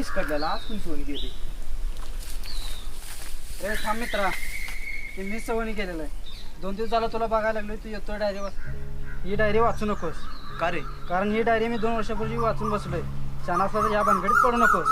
अरे कालीच कडलेला आज कोणी सोनी गेली ए थांब मित्रा ते मी सवणी केलेलं आहे. दोन दिवस झाला तुला बघायला लागलो तू येतो डायरी वाच ही डायरी वाचू नकोस. का रे? कारण ही डायरी मी दोन वर्षापूर्वी वाचून बसलोय. छान असला तर या भानगडीत पडू नकोस.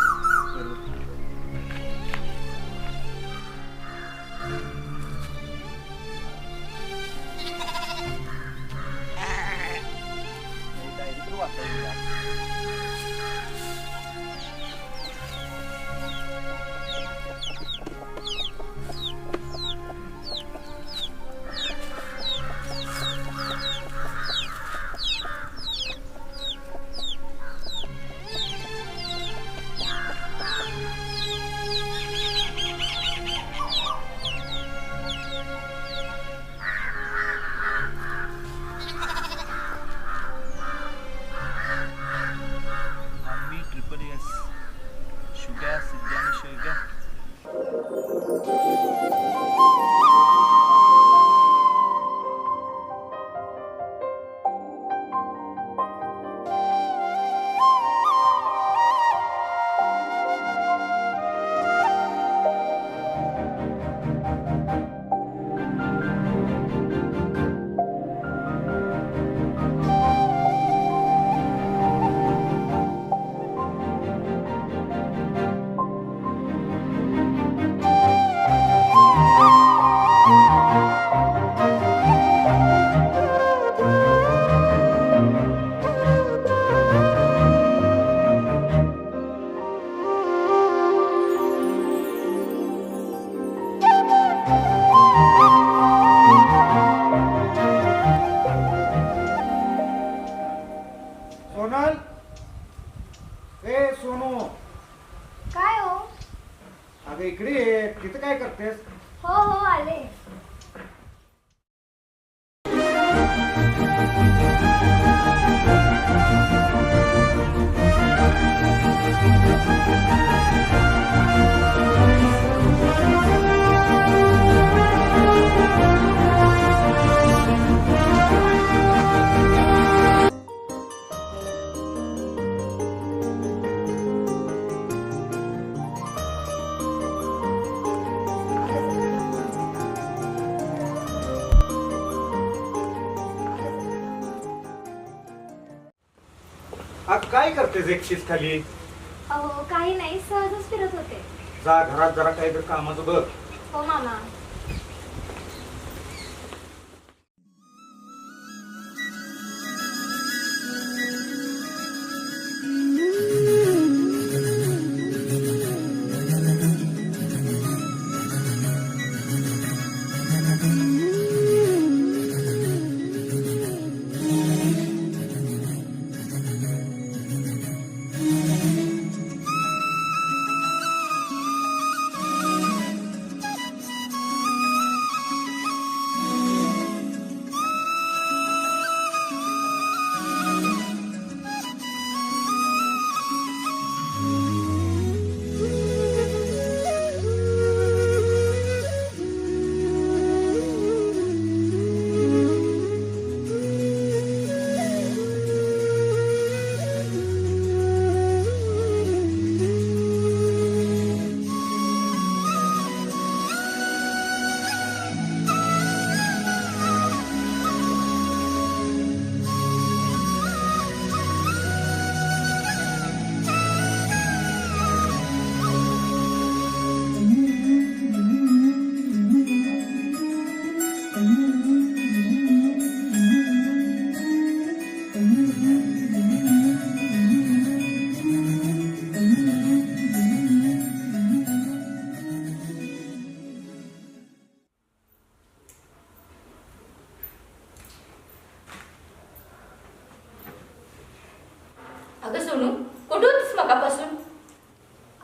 एकटीच खाली. अहो काही नाही सहजच फिरत होते. जा घरात जरा काहीतरी कामाचं बघ. हो मामा.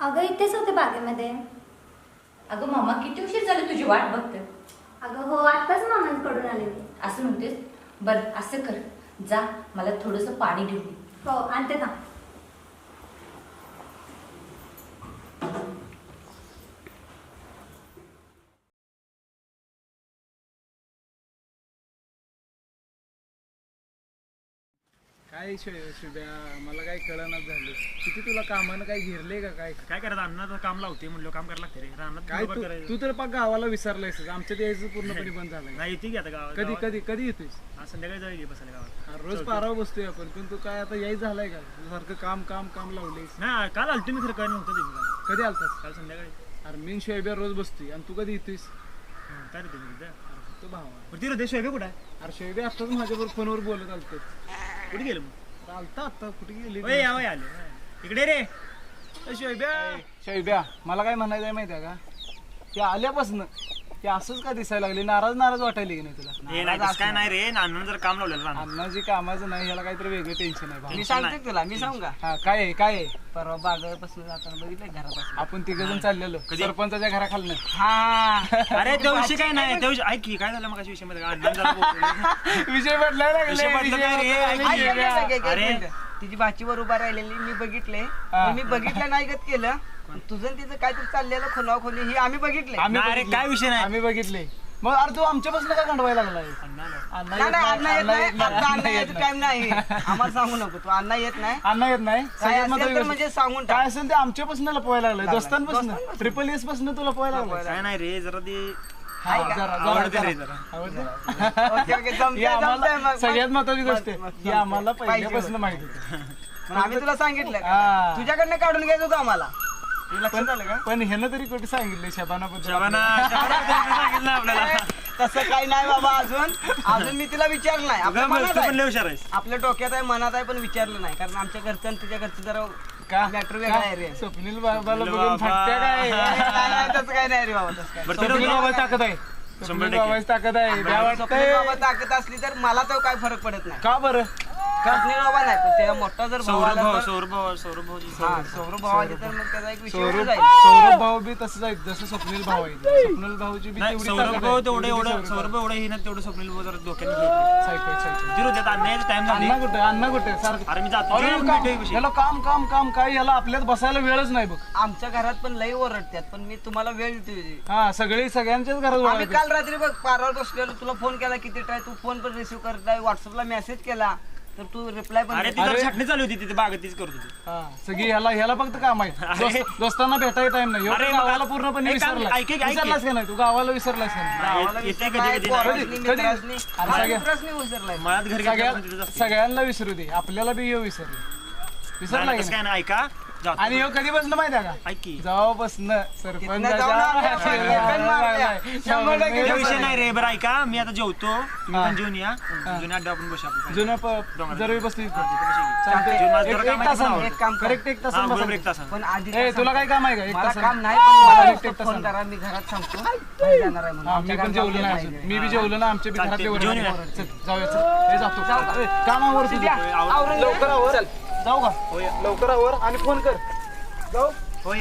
अगं इथेच होते बागेमध्ये. अगं मामा किती उशीर झालं तुझी वाट बघते. अगं हो आत्ताच मामांकडून आले मी. असं म्हणतेस? बरं असं कर. जा मला थोडंसं पाणी घेऊन. हो आणते ना. काय शे- शुभ्या? मला काय कळनाच झालं. किती तुला कामानं काय घेरले का काय? काय करायचं? अण्णाचं काम लावते म्हणलं काम करायला लागते रे. काय बरोबर तू करायचं. तू तर पाक गावाला विसरलायस. आमच्या ते यायचं पूर्णपणे बंद झालंय. नाही येते की आता गावात. कधी. कधी कधी येतोयस? हा, संध्याकाळी जाऊ की बसायला गावात. हा, रोज पारावर बसतोय आपण पण तू काय आता याय झालाय का? तू सारखं काम काम काम लावलेस नाही काल आलतो मी खरं काय नव्हतं काल कधी आलतास? काल संध्याकाळी. अरे मी शोयब्या रोज बसतोय. आणि तू कधी येतोयस? हं, काय रे तुम्ही तिथं तो भावा. बरं ती हृदय कुठं आहे? अरे शोयब्या आत्ताच माझ्याबरोबर फोनवर बोलत आलतो कुठे गेलं आलता आता कुठे गेली? ओय, या वय आले. इकडे रे. शोयब्या शोयब्या मला काय म्हणायचं आहे माहिती आहे का? ते आल्यापासून ते असंच का दिसायला लागले? नाराज नाराज वाटायला की नाही तुला नाही तसं काय नाही रे. नानानं जर काम लावलेलं रानात. अण्णाजी कामाचं नाही ह्याला काहीतरी वेगळं टेन्शन आहे भावा. मी सांगते तुला मी सांगू का? हा काय आहे काय आहे? परवा बागेपासून जाताना बघितलं घरापासून? आपण तिघ जण चाललेलो सरपंचाच्या घराखालनं. हा. अरे तो विषय काय नाही तो विषय ऐक की काय झालं मग विषयमध्ये? जरा. विषय बदलाय विषय बदलत नाही रे, ऐक की. ऐक, ऐक, ऐक, ऐक, अरे. एक मिनिट. तिची बाचीवर उभा राहिलेली मी बघितले. हा. पण मी बघितलं नाही गत केलं. तुझं आणि तिचं काहीतरी चाललेलं खोला खोली ही आम्ही बघितले. आम्ही नाही रे, बघितले. काय विषय नाही. आम्ही बघितले. मग अरे तू आमच्यापासून का गंडवायला लागलाय. अण्णा नाही. येत नाही, नाही, अण्णा येत नाही आता नाही, अण्णा अण्णा येत यायचं नाही. टाइम नाही. आम्हाला सांगू नको तू. अण्णा येत नाही. अण्णा येत नाही? काय सगळ्यात असेल तर महत्त्वाचं म्हणजे सांगून काय असेल ते आमच्यापासून लपवायला लागलाय. दोस्तांपासून? दोस्तांपासून. ट्रिपल एसपासून तुला पोहायला लागलाय. काय नाही रे जरा ते जरा- जरा- आवडते रे जरा. जरा आवडते? ओके ओके जमतंय, आम्हाला जमतंय मग. सगळ्यात महत्वाची गोष्ट आहे जमतंय. आम्हाला पाहिजे पहिल्यापासून होतं. माहीत होती आम्ही तुला सांगितलं का? हा. तुझ्याकडनं काढून घ्यायचं होतं आम्हाला हे लक्षात आलं का पण ह्यानं तरी कुठे सांगितलं शबानाबद्दल शबाना शबाना सांगितलं आपल्याला तसं काही नाही बाबा अजून अजून मी तिला विचारलं नाही आपल्या गं, मनात तू पण आहे. लय हुशार आहेस आपल्या डोक्यात आहे मनात आहे पण विचारलं नाही कारण आमच्या घरचं आणि तुझ्या घरचं जरा का? मॅटर वेगळा आहे रे. का? स्वप्नील बाबाला स्वप्नील बघून बाबा. फाटत्या काय नाही, तसं रे बाबा तसं काय बरं ते स्वप्नील राहू बाबाची ताकद आहे. शंभर स्वप्नील टक्के. बाबाची ताकद आहे. वाटतंय. बाबा ताकद असली तर मला तर काय फरक पडत नाही. का बरं? नाही पण त्याचा मोठा जर भाऊ सौरभ आला भाऊ तर- सौरभ भाऊ सौरभ भाऊजी हा सौरभ भाऊ आले तर मग त्याचा एक विषय होऊन सौरभ जाईल. सौरभ भाऊ बी तसंच आहे जसं स्वप्नील भाऊ आहे स्वप्नील भाऊची बी नाही तेवढी सौरभ भाऊ. तेवढं एवढं सौरभ भाऊ. एवढं ही ना तेवढं स्वप्नील भाऊ जरा घेतली. तिरू देत आणण्याचा टाइम झाली. अण्णा कुठे अण्णा कुठे? सारखं. अरे मी जातो. अरे काम- भेटू एक विषय. याला काम काम काम काय? याला आपल्यात बसायला वेळच नाही बघ. आमच्या घरात पण लई ओरडतात पण मी तुम्हाला वेळ देतो हा सगळी सगळ्यांच्याच घरात आम्ही. काल रात्री बघ पारावर बसलेलो तुला फोन केला किती ट्राय तू फोन पण रिसिव्ह करत नाही व्हॉट्सअपला मेसेज केला. तर तू रिप्लाय पण अरे देत ती जरा अरे. छाटणी चालू होती तिथे बागेत तीच करत होती. हा सगळी ह्याला ह्याला फक्त काम आहे अरे. दोस्त- दोस्तांना भेटायला टाइम नाही. अरे एवढं मग गावाला पूर्णपणे एक काम- विसरलास ऐक- ऐक- ऐक- विसरलास का नाही तू? गावाला विसरलास का नाही? गावाला येते विसरलाय, कधी कधी. पोरासनी, कधी- मित्रासनी. अरे मला सगळ्या- मित्रासनी विसरलाय. मळ्यात घरी सगळ्या गेल्यावर तिथेच असते. सगळ्यांना विसरू दे. आपल्याला बी येऊ विसरले. विसरला नाही, की तसं नाही? काय नाही ऐका. जातो. आणि ह्यो कधी बसणं माहिती आहे का ऐक की जेव्हापासून तिथनं जाऊन आपल्या मागल्या पण मारल्या. शंभर टक्के तो तसं विषय. नाही रे बरं ऐका मी आता जेवतो तुम्ही पण जेवून या जुन्या अड्डा आपण बसू आपण जुनं बसली चालतंय. चालतंय. माझं एक- जरा एक कामाचं तासानं नाव. एक काम कर. करेक्ट एक हा तासानं बरोबर बसायचं. एक तास पण आधी ए तुला काय काम आहे का एक मला तासानं? काम नाही पण मला नुसतं एक फोन तासानं. करा मी घरात सांगतो बाहेर जाणार आहे म्हणून. हा मी आमच्या पण घरात जेवलो नाही अजून. मी बी जेवलो ना आमच्या बी चालतंय. घरातले. चल, जाऊया चल ए, जातो कामावर तुझं. आवरून लवकर आवर जाऊ का? होय. लवकर आवर आणि फोन कर. जाऊ. होय.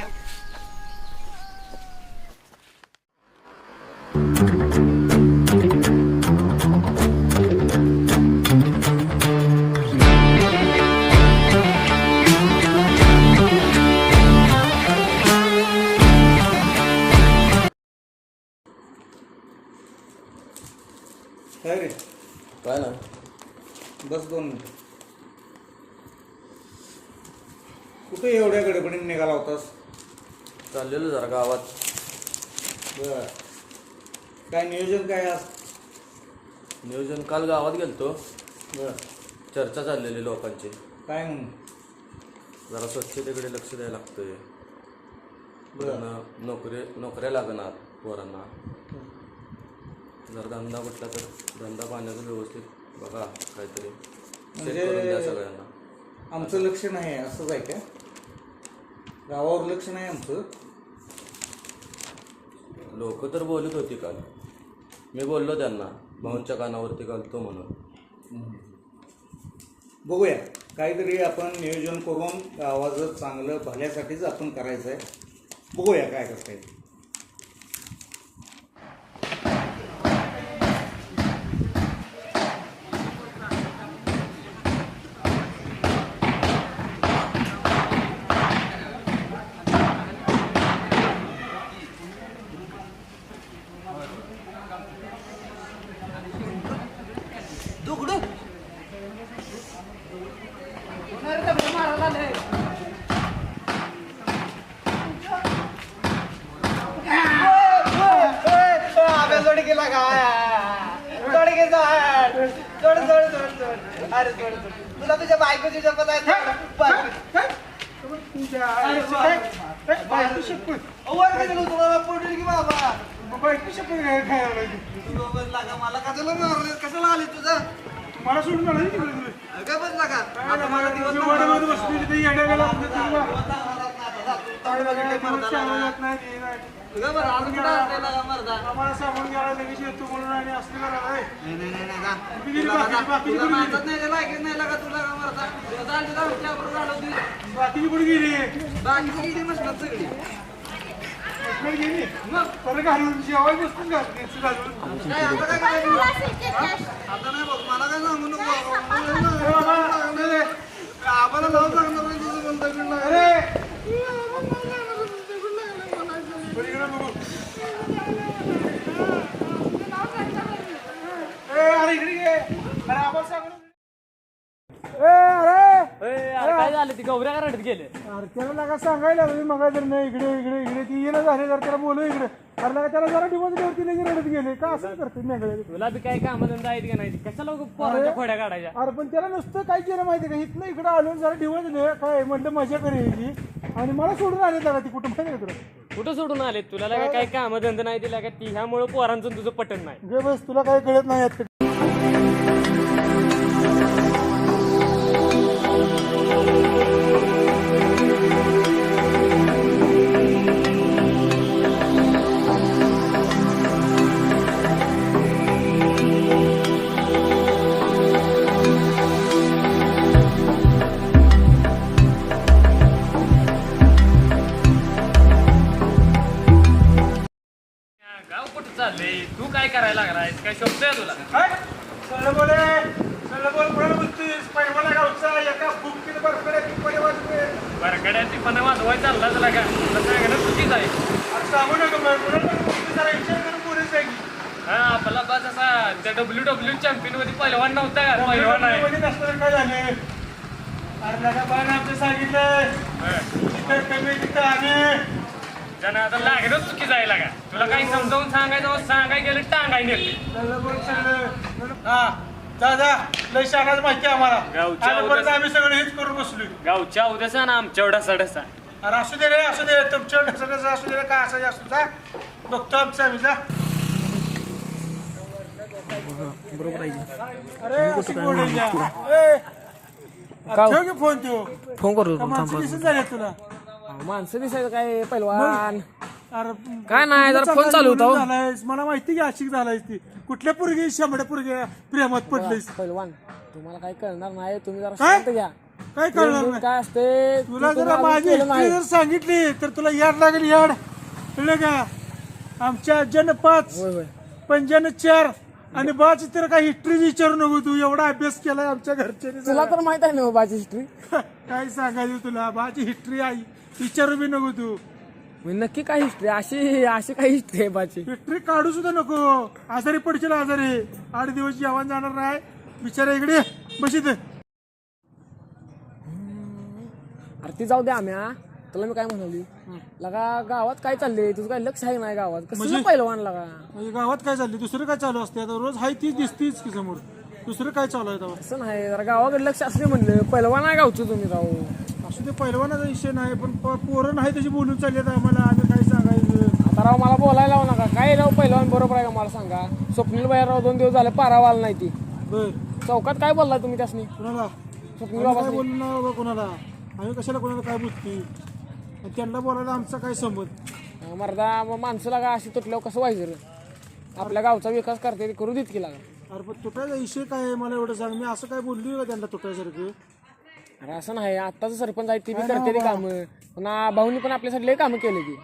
काय रे? काय ना? बस दोन मिनिट. कुठे एवढ्या गडबडीने निघाला होतास? चाललेलो जरा गावात. बर. काय नियोजन काय आज? नियोजन काल गावात गेलतो. बर. चर्चा चाललेली लोकांची. काय म्हणून जरा स्वच्छतेकडे लक्ष द्यायला लागतंय. बरं. पुन्हा नोकरी नोकऱ्या लागणार पोरांना. जर धंदा म्हटला तर धंदा पाण्याचं व्यवस्थित बघा काहीतरी. म्हणजे- करून द्या सगळ्यांना. आमचं लक्ष नाही आहे असंच आहे का? गावावर लक्ष नाही आमचं. लोक तर बोलत होती काल. मी बोललो त्यांना भाऊंच्या कानावरती घालतो म्हणून. बघूया काहीतरी आपण नियोजन करून गावाचं चांगलं भल्यासाठीच आपण करायचं आहे बघूया काय करता येईल. अरे सोड, सोड. तुला तुझ्या बायकोची शपथ आहे ना? बायको-. अहो, वर उतरवलं? पडली की बाबा? तू लागा, मला कशाला मारलं? कशाला आली तुझा मला सोडून आला लागा आता मला दिवस नाही, आम्हाला सामान घ्यायला लगेच येतो म्हणून आणि असली करायला. बाकीची तुला कुठे. बाकीची गेली? बाकीची सगळी. गेली? मग? परत घालून जेवायला बसतो का घालून. काय, आता काय करायचं? आता नाही बघ, मला काय सांगू नको. बाबा. मला नाही सांगणार आहे. आम्हाला काय झालं? ती गौऱ्या रडत गेले. अरे त्याला लागा सांगायला मग जर नाही इकडे इकडे इकडे. ती येणं झाले जर त्याला बोलू इकडे. अरे लागा त्याला जरा लगे रडत गेले. का असं करते मेंगळे तुला बी काय कामधंदा आहेत का नाही? कशाला उगाच पोरांच्या खोड्या काढायच्या? अरे पण त्याला नुसतं काय केलं माहिती का? इथनं इकडे आलो आणि जरा काय म्हटलं मजा करायची आणि मला सोडून आले त्याला ती कुठं माहिती का तुला. कुठं सोडून आले तुला काय? काय कामधंदा नाही दिला का? ती ह्यामुळे पोरांचं तुझं पटन नाही. गे बस तुला काय कळत नाही यात पण वाजवाय चालला तुला का सांगणं चुकीच आहे. सांगू नका जरा विचार करून बोलायचं आहे की हा आपला बस असा त्या डब्ल्यू डब्ल्यू चॅम्पियनमध्ये पहिलवान नव्हता का? पहिलवान आहे नसताना काय झालं? अरे बाण आमचं सांगितलंय तिथं कमी तिथं आम्ही. जण आता लागणं चुकीचं आहे लागा. तुला काही समजावून सांगायचं सांगाय गेलं टांगाय नेते हा. जा जा लय शाळाच माहिती आहे आम्हाला. गावच्या आणि परत आम्ही सगळं हेच करून बसलोय. गावच्या उद्याचा ना आमच्या एवढा सडसा अरे असू दे रे असू दे. तुमच्या ढसडस असू दे रे, काय असायचं असू जा बघतो आमचं आम्ही जा. अरे अशी बोलायची आहे. ए, अरे ठेव की फोन ठेव फोन करतो माणसं दिसत झाले तुला? माणसं दिसायचं काय पहिलवान अरे काय नाही, जरा फोन चालू होता हो. झालायस मला माहिती की आशिक झालायस ती. कुठल्या पोरगी शंभर पोरगी प्रेमात पडलीस? पहिलवान तुम्हाला काय कळणार नाही तुम्ही जरा काय? शांत घ्या. काय कळणार नाही? काय असते तुला जर माझी हिस्ट्री जर सांगितली तर तुला याड लागेल याड कळलं का? आमच्या आज्यानं पाच पंजानं चार आणि बाची तर काही हिस्ट्री विचारू नको तू. एवढा अभ्यास केलाय आमच्या घरच्यांनी तुला तर माहीत आहे ना बाबाची हिस्ट्री काय सांगायचं तुला? बाची हिस्ट्री आई विचारू बी नको तू. नक्की काय हिस्ट्री अशी अशी काय हिस्ट्री आहे बाची हिस्ट्री काढू सुद्धा नको. आजारी पडशील आजारी. आठ दिवस जेवण जाणार नाही. बिचारा इकडे बशीत अरे ती जाऊ दे आम्ही तुला मी काय म्हणाली? लगा गावात काय चाललंय? तुझं काय लक्ष आहे नाही गावात? कसं पहिलवान लगा? म्हणजे गावात काय चालली दुसरं काय चालू असते आता रोज हाय तीच दिसतीच की समोर. दुसरं काय चालू आहे तेव्हा? असं नाही जरा गावाकडे लक्ष असले म्हणलं. पहिलवान आहे गावचं तुम्ही राहू असू ते पहिलवानाचा विषय नाही पण प- पोरं नाही त्याची बोलून चालली आहेत आम्हाला आम्ही काय सांगायचं. आता राव मला बोलायला लावू नका. काय राव पहिलवान बरोबर आहे का? मला सांगा. स्वप्नील बाई राव दोन दिवस झाले पारावाल नाही ती. बर. चौकात काय बोलला तुम्ही त्यासनी? कुणाला? स्वप्नील आम्ही बाबा बोललो ना बाबा कुणाला? आम्ही कशाला कोणाला काय बोलती आणि त्यांना बोलायला आमचा काय संबंध मर्दा मग माणसं लागा अशी तुटल्यावर कसं व्हायचं रे? आपल्या गावचा विकास करते ते करू देत की लागा अरे पण तुटायचा विषय काय आहे? मला एवढं सांग. मी असं काय बोलली का त्यांना तुटायसारखं? अरे असं नाही आत्ताचं सरपंच आहे ती बी करते कामं. पुन्हा भाऊनी पण आपल्यासाठी लय कामं केली ती.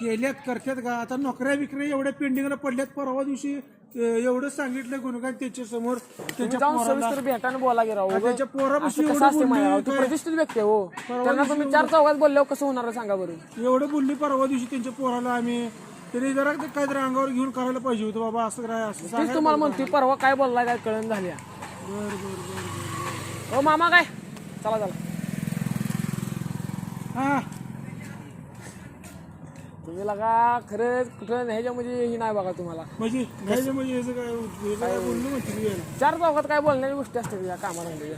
केल्यात करतात का आता नोकऱ्या विक्री एवढ्या पेंडिंगला पडल्यात परवा दिवशी अं, एवढं सांगितलं गुणगान त्याच्यासमोर तुम्ही त्याच्या जाऊन पोराला सविस्तर भेटायला बोला की राव. अरे त्याच्या पोरापाशी असं कसं एवढं असते बोलली माझ्या तू काय? प्रतिष्ठित व्यक्ती आहे, हो. त्यांना तुम्ही चार चौघात बोलल्यावर कसं होणार आहे सांगा बरं? एवढं बोलली परवा दिवशी त्यांच्या पोराला आम्ही. तरी जरा ते काहीतरी अंगावर घेऊन करायला पाहिजे होतं बाबा असं काय असं तीच तुम्हाला म्हणते परवा काय बोललाय काय कळण झाल्या. बरं, बरं, बरं, बरं. हो मामा काय? चला चला. हा. तुम्ही लगा खरंच कुठं ह्याच्या म्हणजे ही नाही बघा तुम्हाला. म्हणजे घ्यायचं म्हणजे याचं काय याला. चार चौकात काय बोलण्याची गोष्टी असतात या कामाला म्हणजे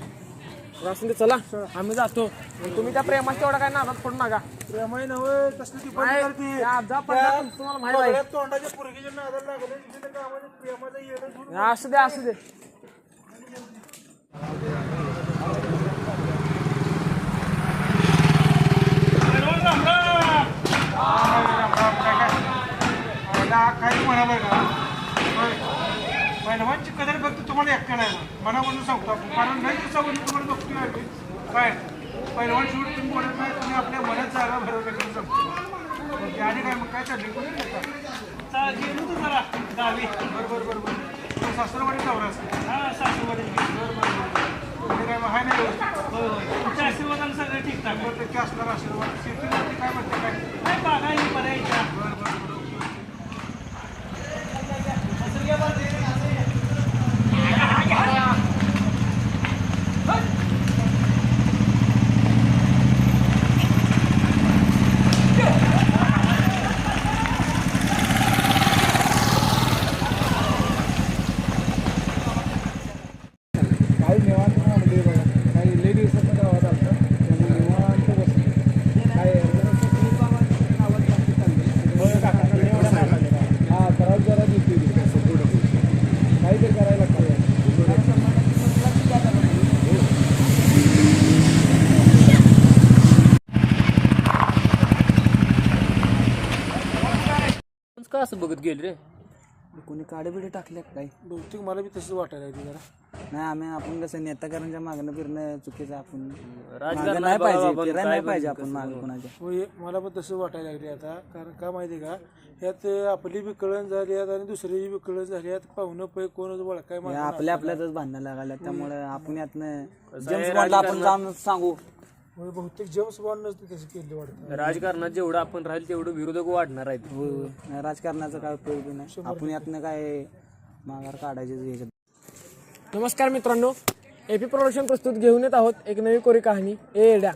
ते चला. आम्ही जातो. आणि तुम्ही त्या प्रेमाच्या तेवढा काय नादात पडू नका. प्रेमाई नव्हे तसलं ती बंद नाही, करते. त्या आजा पंजा त्या तुम्हाला माहीत आहे. बगड्या तोंडाच्या पोरगीच्या नादाला लागले तिथे कामाने प्रेमाचा येडं सोडून असू दे असू दे मला काही म्हणाला का पहिलवानची कदर फक्त तुम्हाला एकट्या नाही. मनामधून सांगतो आपण. कारण नाही दिवसावरून तुम्हाला बघतोय आम्ही. काय? पहिलवान शेवट तुम्ही बोलत नाही तुम्ही आपल्या मनात जागा भरवलं करून सांगतो. ते आणि काय मग काय चाललंय? कोणी जरा गावी. बरं बरं बरं बरं. सासरवाडी असतो हां सासरवाडी. म्हणजे काय हाय नाही होय होय तुमच्या आशीर्वादाने सगळं ठीकठाक बरं टक्के असणार आशीर्वाद. शेतीवरती काय म्हणते काय? नाही बागा ही बरं बरं बरं. बरं काही निवांत थांबले बघा काही लई दिवसात गावात आलं त्यामुळे निवांत बसले काय हा त्रास जरा देते काहीतरी करायला का असं बघत गेल रे. कोणी काडे बिडे टाकले काय? बहुतेक मला बी तसंच वाटायला लागली जरा. नाही आम्ही आपण कसं नेताकरांच्या मागणं फिरणं चुकीचं आपण. मागं नाही पाहिजे फिरायला नाही पाहिजे आपण मागं कोणाच्या. होय मला पण तसं वाटायला लागले आता. कारण का माहिती का? ह्यात आपली बी कळण झाली आहेत आणि दुसऱ्याची बी कळण झाली आहेत. पाहुणं पै हे मला आपल्या आपल्यातच भांडणं लागायला त्यामुळे आपण यातनं जेम्स बॉन्डला आपण जाऊन सांगू. होय, बहुतेक जेम्स बॉन्डनच ते तसं केलं वाटतं. राजकारणात जेवढं आपण राहील तेवढं विरोधक वाढणार आहेत. होय होय. नाही, राजकारणाचा काय उपयोग बी नाही. आपण यातनं काय माघार काढायचे ह्याच्यात नमस्कार मित्रांनो. एपी प्रोडक्शन प्रस्तुत घेऊन येत आहोत एक नवी कोरी कहाणी ए एड्या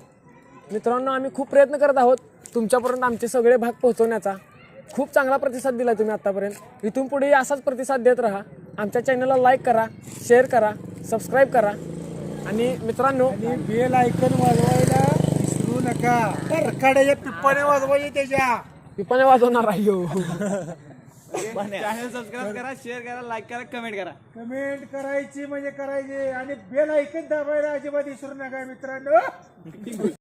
मित्रांनो आम्ही खूप प्रयत्न करत आहोत तुमच्यापर्यंत आमचे सगळे भाग पोहोचवण्याचा. खूप चांगला प्रतिसाद दिला तुम्ही आतापर्यंत. इथून पुढे असाच प्रतिसाद देत राहा. आमच्या चॅनलला लाईक करा शेअर करा सबस्क्राईब करा. आणि मित्रांनो बेल ऐकन वाजवायला विसरू नका. रखाड्याच्या पिप्पाने वाजवायचे त्याच्या. पिपाने वाजवणार आहे. सबस्क्राईब करा शेअर करा लाईक करा कमेंट करा. कमेंट करायची म्हणजे करायची. आणि बेल ऐकत दाबायला अजिबात विसरू नका मित्रांनो.